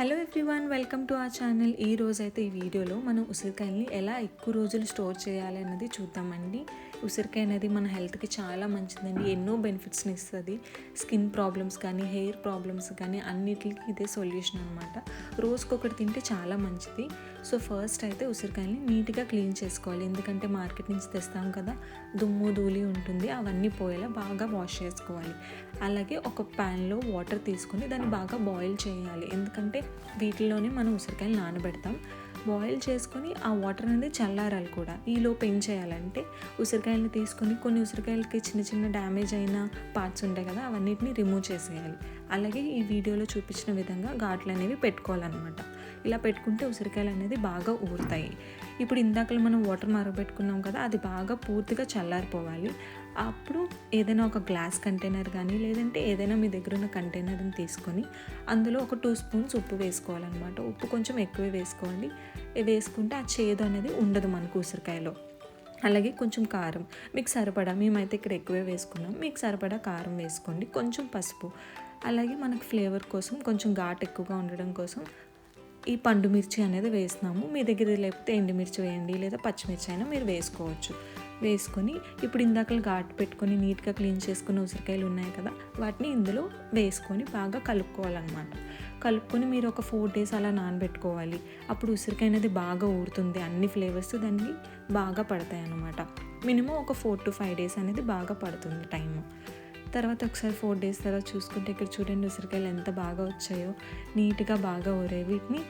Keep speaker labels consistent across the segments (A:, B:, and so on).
A: Hello everyone welcome to ఆ channel ఈ రోజు అయితే ఈ వీడియోలో మనం ఉసిరికాయల్ని ఎలా ఎక్కువ రోజులు స్టోర్ చేయాలి అన్నది చూద్దామండి. ఉసిరికాయ అనేది మన హెల్త్కి చాలా మంచిదండి. ఎన్నో బెనిఫిట్స్ని ఇస్తుంది. స్కిన్ ప్రాబ్లమ్స్ కానీ హెయిర్ ప్రాబ్లమ్స్ కానీ అన్నిటికి ఇదే సొల్యూషన్ అనమాట రోజుకొకటి తింటే చాలా మంచిది. సో ఫస్ట్ అయితే ఉసిరికాయల్ని నీట్గా క్లీన్ చేసుకోవాలి. ఎందుకంటే మార్కెట్ నుంచి తెస్తాం కదా దుమ్ము ధూళి ఉంటుంది. అవన్నీ పోయేలా బాగా వాష్ చేసుకోవాలి. అలాగే ఒక ప్యాన్లో వాటర్ తీసుకొని దాన్ని బాగా బాయిల్ చేయాలి. ఎందుకంటే వీటిలోనే మనం ఉసిరికాయలు నానబెడతాం. బాయిల్ చేసుకొని ఆ వాటర్ అనేది చల్లారాలి కూడా. ఈలోపు ఏం చేయాలంటే ఉసిరికాయలను తీసుకొని కొన్ని ఉసిరికాయలకి చిన్న చిన్న డ్యామేజ్ అయిన పార్ట్స్ ఉంటాయి కదా అవన్నిటిని రిమూవ్ చేసేయాలి. అలాగే ఈ వీడియోలో చూపించిన విధంగా ఘాట్లు అనేవి పెట్టుకోవాలన్నమాట. ఇలా పెట్టుకుంటే ఉసిరికాయలు అనేది బాగా ఊరుతాయి. ఇప్పుడు ఇందాకలు మనం వాటర్ మరగబెట్టుకున్నాం కదా అది బాగా పూర్తిగా చల్లారిపోవాలి. అప్పుడు ఏదైనా ఒక గ్లాస్ కంటైనర్ కానీ లేదంటే ఏదైనా మీ దగ్గర ఉన్న కంటైనర్ని తీసుకొని అందులో ఒక టూ స్పూన్స్ ఉప్పు వేసుకోవాలన్నమాట. ఉప్పు కొంచెం ఎక్కువే వేసుకోవాలి వేసుకుంటే ఆ చేదు అనేది ఉండదు మనకు ఉసిరికాయలో. అలాగే కొంచెం కారం. మీకు సరిపడా మేమైతే ఇక్కడ ఎక్కువే వేసుకున్నాం. మీకు సరిపడా కారం వేసుకోండి. కొంచెం పసుపు. అలాగే మనకు ఫ్లేవర్ కోసం కొంచెం ఘాట్ ఎక్కువగా ఉండడం కోసం ఈ పండు మిర్చి అనేది వేస్తున్నాము. మీ దగ్గర లేకపోతే ఎండుమిర్చి వేయండి లేదా పచ్చిమిర్చి అయినా మీరు వేసుకోవచ్చు. వేసుకొని ఇప్పుడు ఇందాకలు ఘాటు పెట్టుకొని నీట్గా క్లీన్ చేసుకున్న ఉసిరికాయలు ఉన్నాయి కదా వాటిని ఇందులో వేసుకొని బాగా కలుపుకోవాలన్నమాట. కలుపుకొని మీరు ఒక ఫోర్ డేస్ అలా నానబెట్టుకోవాలి. అప్పుడు ఉసిరికాయ అనేది బాగా ఊరుతుంది అన్ని ఫ్లేవర్స్ దానికి బాగా పడతాయి అన్నమాట మినిమం ఒక ఫోర్ టు ఫైవ్ డేస్ అనేది బాగా పడుతుంది టైం తర్వాత ఒకసారి ఫోర్ డేస్ తర్వాత చూసుకుంటే ఇక్కడ చూడండి ఉసిరికాయలు ఎంత బాగా వచ్చాయో నీట్గా బాగా ఊరే వీటిని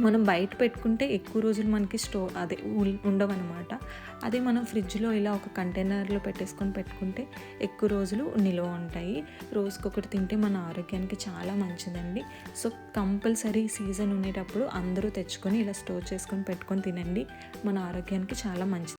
A: మనం బయట పెట్టుకుంటే ఎక్కువ రోజులు మనకి స్టో అదే ఉండవన్నమాట. అదే మనం ఫ్రిడ్జ్లో ఇలా ఒక కంటైనర్లో పెట్టేసుకొని పెట్టుకుంటే ఎక్కువ రోజులు నిల్వ ఉంటాయి. రోజుకొకటి తింటే మన ఆరోగ్యానికి చాలా మంచిదండి. సో కంపల్సరీ సీజన్ ఉండేటప్పుడు అందరూ తెచ్చుకొని ఇలా స్టోర్ చేసుకొని పెట్టుకొని తినండి. మన ఆరోగ్యానికి చాలా మంచిది.